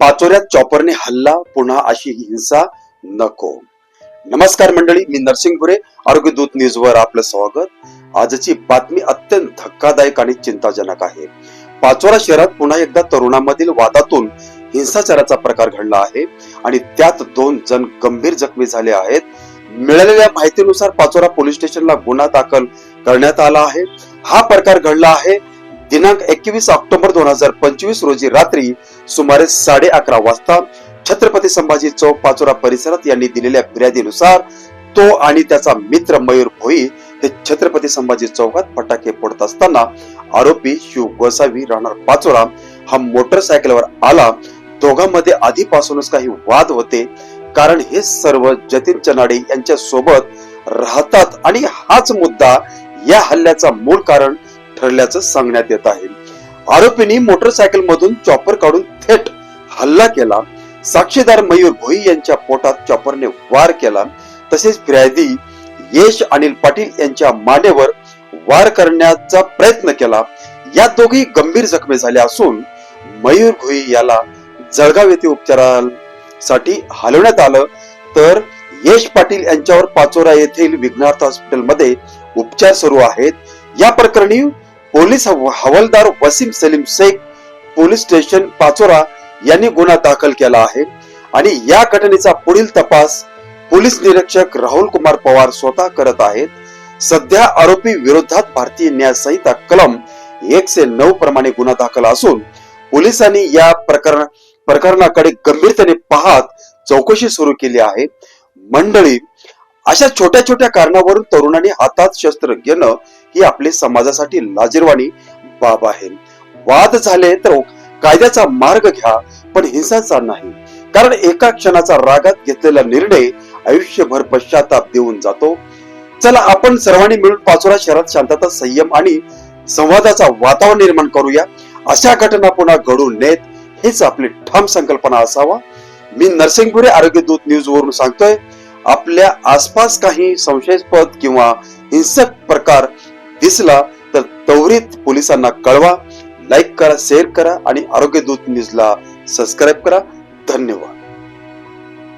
पाचोऱ्यात चॉपरने हल्ला पुन्हा अशी हिंसा नको. नमस्कार मंडळी मी नरसिंगपुरे आरोग्य दूत न्यूज वर आपलं स्वागत. आजची बातमी अत्यंत धक्कादायक आणि चिंताजनक आहे. पाचोरा शहरात पुन्हा एकदा तरुणामधील वादातून हिंसाचाराचा प्रकार घडला आहे आणि त्यात दोन जण गंभीर जखमी झाले आहेत. मिळालेल्या माहितीनुसार पाचोरा पोलीस स्टेशनला गुन्हा दाखल करण्यात आला आहे. हा प्रकार घडला आहे दिनांक एकवीस ऑक्टोबर दोन हजार पंचवीस रोजी रात्री सुमारे साडे अकरा वाजता छत्रपती संभाजी चौक पाचोरा परिसरात यांनी दिलेल्या फिर्यादीनुसार तो आणि त्याचा मित्र मयूर भोई हे छत्रपती संभाजी चौकात फटाके फोडत असताना आरोपी शिव गोसावी राहणार पाचोरा हा मोटरसायकलवर आला. दोघांमध्ये आधीपासूनच काही वाद होते. कारण हे सर्व जतीन चनाडे यांच्या सोबत राहतात आणि हाच मुद्दा या हल्ल्याचा मूळ कारण ठरल्याचं सांगण्यात येत आहे. आरोपींनी मोटरसायकल मधून चॉपर काढून थेट हल्ला केला. साक्षीदार मयूर भोई यांच्या पोटात चॉपरने वार केला. तसेच फिर्यादी यश अनिल पाटील यांच्या मानेवर वार करण्याचा प्रयत्न केला. या दोघी गंभीर जखमी झाल्या असून मयूर भोई याला जळगाव येथे उपचारासाठी हलवण्यात आलं. तर यश पाटील यांच्यावर पाचोरा येथील विघ्नार्थ हॉस्पिटलमध्ये उपचार सुरू आहेत. या प्रकरणी पोलीस हवालदार वसीम सलीम शेख पोलीस स्टेशन पाचोरा यांनी गुन्हा दाखल केला आहे. आणि या घटनेचा पुढील तपास पोलीस निरीक्षक राहुल कुमार पवार स्वतः करत आहेत. सध्या आरोपी विरोधात भारतीय न्याय संहिता कलम एकशे नऊ प्रमाणे गुन्हा दाखल असून पोलिसांनी या प्रकरण प्रकरणाकडे गंभीरतेने पाहत चौकशी सुरू केली आहे. मंडळी अशा छोट्या छोट्या कारणावरून तरुणांनी हातात शस्त्र घेणं ही आपली समाजासाठी लाजीरवाणी बाब आहे. वाद झाले तर कायद्याचा मार्ग घ्या पण हिंसाचा नाही. कारण एका क्षणाचा रागात घेतलेला निर्णय आयुष्यभर पश्चाताप देऊन जातो. चला आपण सर्वांनी मिळून पाचोरा शहरात शांतता संयम आणि संवादाचा वातावरण निर्माण करूया. अशा घटना पुन्हा घडू नयेत हेच आपली ठाम संकल्पना असावा. मी नरसिंगपुरे आरोग्य दूत न्यूज वरून सांगतोय आपल्या आसपास काही संशयास्पद किंवा हिंसक प्रकार दिसला तर त्वरित पोलिसांना कळवा. लाईक करा शेअर करा आणि आरोग्य दूत न्यूजला सबस्क्राईब करा. धन्यवाद.